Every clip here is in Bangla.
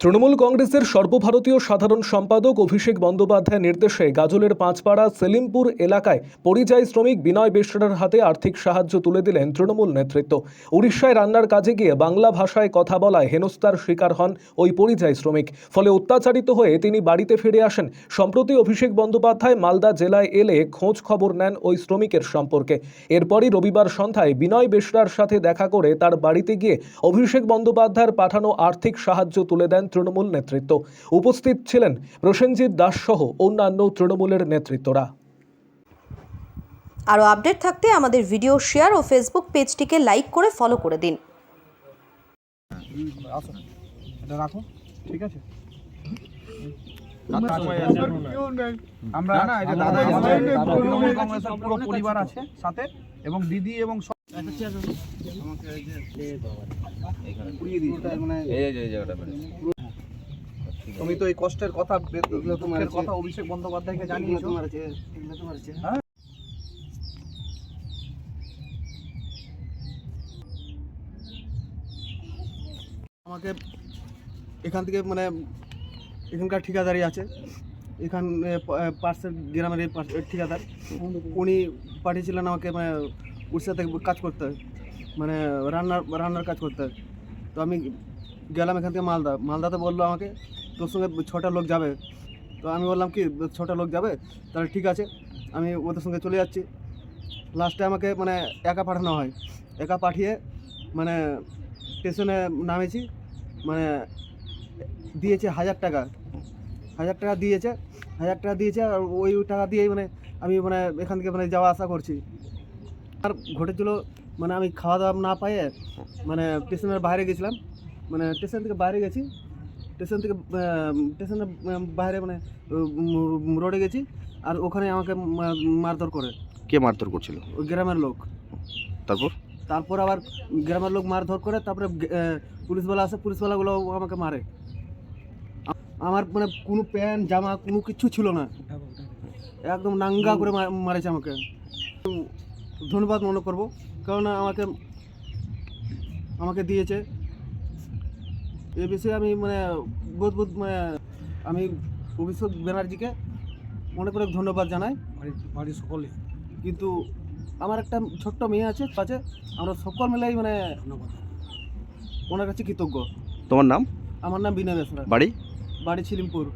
তৃণমূল কংগ্রেসের সর্বভারতীয় সাধারণ সম্পাদক অভিষেক বন্দ্যোপাধ্যায়ের নির্দেশে গাজলের পাঁচপাড়া সেলিমপুর এলাকায় পরিযায়ী শ্রমিক বিনয় বেসরার হাতে আর্থিক সাহায্য তুলে দিলেন তৃণমূল নেতৃত্ব। উড়িষ্যায় রান্নার কাজে গিয়ে বাংলা ভাষায় কথা বলায় হেনস্থার শিকার হন ওই পরিযায়ী শ্রমিক। ফলে অত্যাচারিত হয়ে তিনি বাড়িতে ফিরে আসেন। সম্প্রতি অভিষেক বন্দ্যোপাধ্যায় মালদা জেলায় এলে খোঁজ খবর নেন ওই শ্রমিকের সম্পর্কে। এরপরই রবিবার সন্ধ্যায় বিনয় বেসরার সাথে দেখা করে তার বাড়িতে গিয়ে অভিষেক বন্দ্যোপাধ্যায়ের পাঠানো আর্থিক সাহায্য তুলে দেন তৃণমূল নেতৃত্ব। উপস্থিত ছিলেন প্রসেনজিৎ দাস সহ অন্যান্য তৃণমূলের নেতৃত্বরা। আরও আপডেট থাকতে আমাদের ভিডিও শেয়ার ও ফেসবুক পেজটিকে লাইক করে ফলো করে দিন। রাখো ঠিক আছে? আমরা আমাদের তৃণমূল কংগ্রেসের পুরো পরিবার আছে সাথে এবং দিদি এবং। তুমি তো এই কষ্টের কথা দুঃখের কথা অভিষেক বন্দ্যোপাধ্যায়কে জানিয়েছো? হ্যাঁ? আমাকে এখান থেকে মানে এখানকার ঠিকাদারি আছে। এখান পার্সেল গ্রামের এই ঠিকাদার। উনি পাঠিয়েছিলেন আমাকে মানে উড়িষ্যা থেকে কাজ করতে মানে রান্নার রান্নার কাজ করতে তো আমি গেলাম এখান থেকে মালদা। মালদাতে বলল আমাকে তোর সঙ্গে ছটা লোক যাবে। তো আমি বললাম কি, ছটা লোক যাবে? তাহলে ঠিক আছে, আমি ওদের সঙ্গে চলে যাচ্ছি। লাস্টে আমাকে মানে একা পাঠানো হয়। একা পাঠিয়ে মানে স্টেশনে নামেছি মানে দিয়েছে হাজার টাকা। হাজার টাকা দিয়েছে, হাজার টাকা দিয়েছে, আর ওই টাকা দিয়েই মানে আমি মানে এখান থেকে মানে যাওয়া আসা করছি। আর ঘটেছিল মানে আমি খাওয়া দাওয়া না পাইয়ে মানে স্টেশনের বাইরে গেছিলাম। মানে স্টেশন থেকে বাইরে গেছি স্টেশন থেকে স্টেশনের বাইরে মানে রোডে গেছি আর ওখানে আমাকে মারধর করে। কে মারধর করছিল? ওই গ্রামের লোক। তারপর? তারপর আবার গ্রামের লোক মারধর করে তারপরে পুলিশওয়ালা আসে পুলিশওয়ালাগুলো আমাকে মারে। আমার মানে কোনো প্যান্ট জামা কোনো কিছু ছিল না। একদম নাঙ্গা করে মারেছে আমাকে। ধন্যবাদ মনে করব কারণ আমাকে আমাকে দিয়েছে। এ বিষয়ে আমি মানে বহুত বহুত মানে আমি অভিষেক ব্যানার্জিকে অনেক অনেক ধন্যবাদ জানাই। বাড়ির সকলে। কিন্তু আমার একটা ছোট্ট মেয়ে আছে আছে আমরা সকল মিলেই মানে ধন্যবাদ। ওনার কাছে কৃতজ্ঞ। তোমার নাম? আমার নাম বিনয় বেসরা। বাড়ি? বাড়ি ছিলিমপুর।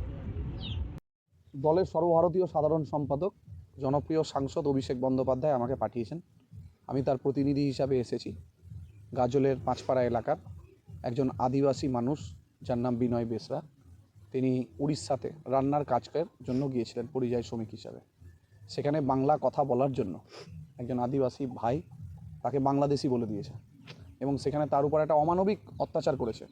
দলের সর্বভারতীয় সাধারণ সম্পাদক জনপ্রিয় সাংসদ অভিষেক বন্দ্যোপাধ্যায় আমাকে পাঠিয়েছেন। আমি তার প্রতিনিধি হিসাবে এসেছি। গাজলের পাঁচপাড়া এলাকার একজন আদিবাসী মানুষ যার নাম বিনয় বেসরা। তিনি উড়িষ্যাতে রান্নার কাজের জন্য গিয়েছিলেন পরিযায়ী শ্রমিক হিসাবে। সেখানে বাংলা কথা বলার জন্য একজন আদিবাসী ভাই তাকে বাংলাদেশি বলে দিয়েছে এবং সেখানে তার উপর একটা অমানবিক অত্যাচার করেছে।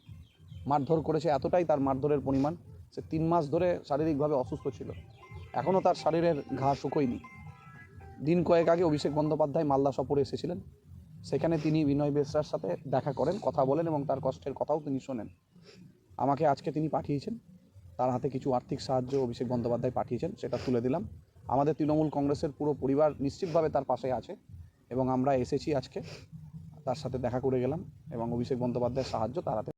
মারধর করেছে এতটাই তার মারধরের পরিমাণ সে তিন মাস ধরে শারীরিকভাবে অসুস্থ ছিল। এখনও তার শরীরের ঘা শুকোয়নি। দিন কয়েক আগে অভিষেক বন্দ্যোপাধ্যায় মালদা সফরে এসেছিলেন। সেখানে তিনি বিনয় বেসরার সাথে দেখা করেন, কথা বলেন এবং তার কষ্টের কথাও তিনি শোনেন। আমাকে আজকে তিনি পাঠিয়েছেন। তার হাতে কিছু আর্থিক সাহায্য অভিষেক বন্দ্যোপাধ্যায় পাঠিয়েছেন, সেটা তুলে দিলাম। আমাদের তৃণমূল কংগ্রেসের পুরো পরিবার নিশ্চিতভাবে তার পাশে আছে এবং আমরা এসেছি আজকে। তার সাথে দেখা করে গেলাম এবং অভিষেক বন্দ্যোপাধ্যায়ের সাহায্য তার হাতে